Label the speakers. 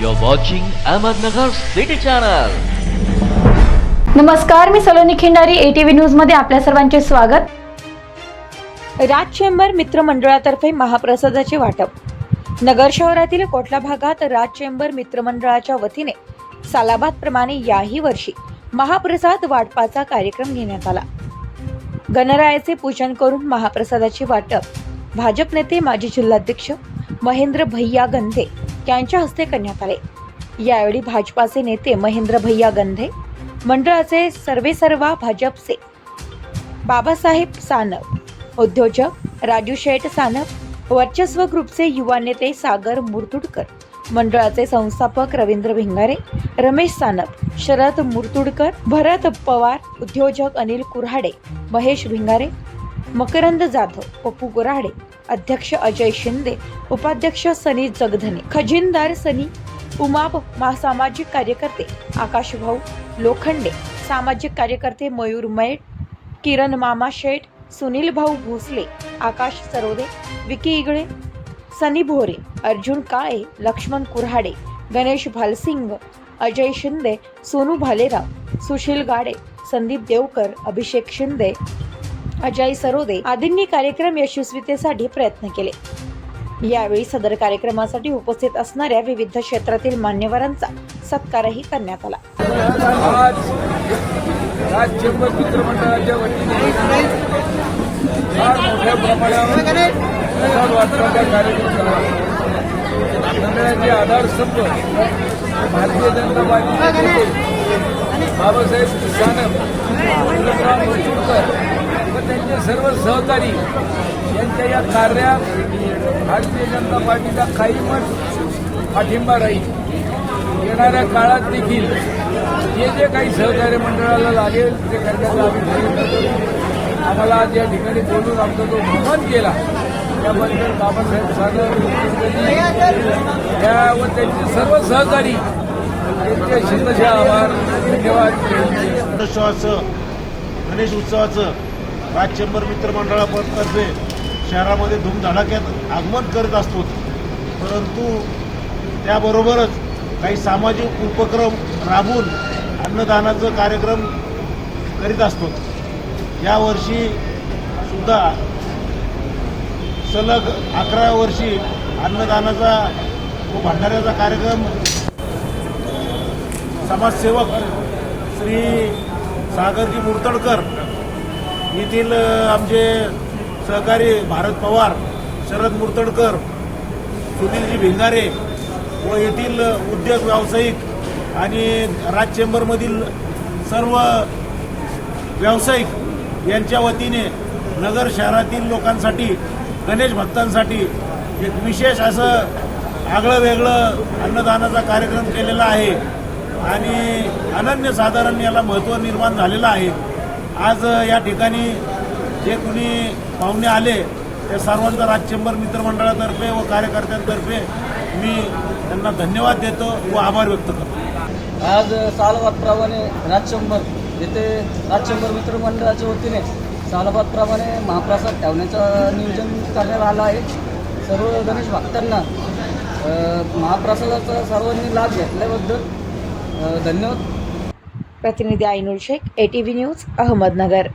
Speaker 1: You're watching Ahmednagar City Channel.
Speaker 2: नमस्कार मी Saloni Khindari ATV न्यूजमध्ये आपल्या सर्वांचे स्वागत.
Speaker 3: राज चेंबर मित्रमंडळातर्फे महाप्रसादाचे वाटप. नगर शहरातील कोटला भागात राज चेंबर मित्रमंडळाच्या वतीने सालाबाद प्रमाणे याही वर्षी महाप्रसाद वाटपाचा कार्यक्रम घेण्यात आला. गणरायाचे पूजन करून महाप्रसादाचे वाटप भाजप नेते माजी जिल्हाध्यक्ष महेंद्र भैया गंधे यांच्या हस्ते करण्यात आले. यावेळी भाजपाचे नेते महेंद्र भैया गंधे मंडळाचे सर्वेसर्वा भाजपचे. बाबासाहेब सानप उद्योजक राजू शेठ सानप वर्चस्व ग्रुपचे युवा नेते सागर मुरतुडकर मंडळाचे संस्थापक रवींद्र भिंगारे रमेश सानप शरद मुरतुडकर भरत पवार उद्योजक अनिल कुऱ्हाडे महेश भिंगारे मकरंद जाधव पप्पू कुऱ्हाडे अध्यक्ष अजय शिंदे उपाध्यक्ष सनी जगधने खजिनदार सनी उमाप मा सामाजिक कार्यकर्ते आकाश भाऊ लोखंडे सामाजिक कार्यकर्ते मयूर मैड किरण मामा शेठ सुनील भाऊ भोसले आकाश सरोदे विकी इगळे सनी भोरे अर्जुन काळे लक्ष्मण कुऱ्हाडे गणेश भालसिंग अजय शिंदे सोनू भालेराव सुशील गाडे संदीप देवकर अभिषेक शिंदे अजय सरोदे आदींनी कार्यक्रम यशस्वीतेसाठी प्रयत्न केले. यावेळी सदर कार्यक्रमासाठी उपस्थित असणाऱ्या विविध क्षेत्रातील मान्यवरांचा सत्कारही करण्यात आला.
Speaker 4: आज मित्रमंडळाच्या वतीने फार मोठ्या प्रमाणावर कार्यक्रम मंडळाचे आधारस्तंभ भारतीय जनता पार्टी बाबासाहेब सानप विक्रमराव मुरचुडकर व त्यांचे सर्व सहकारी यांच्या या कार्यात भारतीय जनता पार्टीचा कायमच पाठिंबा राहील. येणाऱ्या काळात देखील जे जे काही सहकार्य मंडळाला लागेल ते करण्याचा आम्ही प्रयत्न करू. आम्हाला आज या ठिकाणी बोलून आमचा जो भ्रमण केला त्याबद्दल बाबासाहेब सागर त्या व त्यांचे सर्व सहकारी त्यांचे शिस्तशा आभार धन्यवाद
Speaker 5: गणेशोत्सवाचं गणेश उत्सवाचं राज चेंबर मित्रमंडळातर्फे शहरामध्ये धूमधडाक्यात आगमन करत असतो. परंतु त्याबरोबरच काही सामाजिक उपक्रम राबून अन्नदानाचं कार्यक्रम करीत असतो. यावर्षी सुद्धा सलग अकरा वर्षी अन्नदानाचा व भंडाऱ्याचा कार्यक्रम समाजसेवक श्री सागरजी मुर्तडकर येथील आमचे सहकारी भारत पवार शरद मुर्तडकर सुनीलजी भिंगारे व येथील उद्योग व्यावसायिक आणि राज चेंबरमधील सर्व व्यावसायिक यांच्या वतीने नगर शहरातील लोकांसाठी गणेश भक्तांसाठी एक विशेष असं आगळं वेगळं अन्नदानाचा कार्यक्रम केलेला आहे. आणि अनन्यसाधारण याला महत्त्व निर्माण झालेलं आहे. आज या ठिकाणी जे कुणी पाहुणे आले त्या सर्वांचा राज चेंबर मित्रमंडळातर्फे व कार्यकर्त्यांतर्फे मी त्यांना धन्यवाद देतो व आभार व्यक्त करतो.
Speaker 6: आज सालबादप्रमाणे राजशंभर येथे राजशंभर मित्रमंडळाच्या वतीने सालबादप्रमाणे महाप्रसाद ठेवण्याचं नियोजन करण्यात आलं आहे. सर्व गणेश भक्तांना महाप्रसादाचा सर्वांनी लाभ घेतल्याबद्दल धन्यवाद.
Speaker 3: प्रतिनिधी आयनूर शेख एटीव्ही न्यूज अहमदनगर.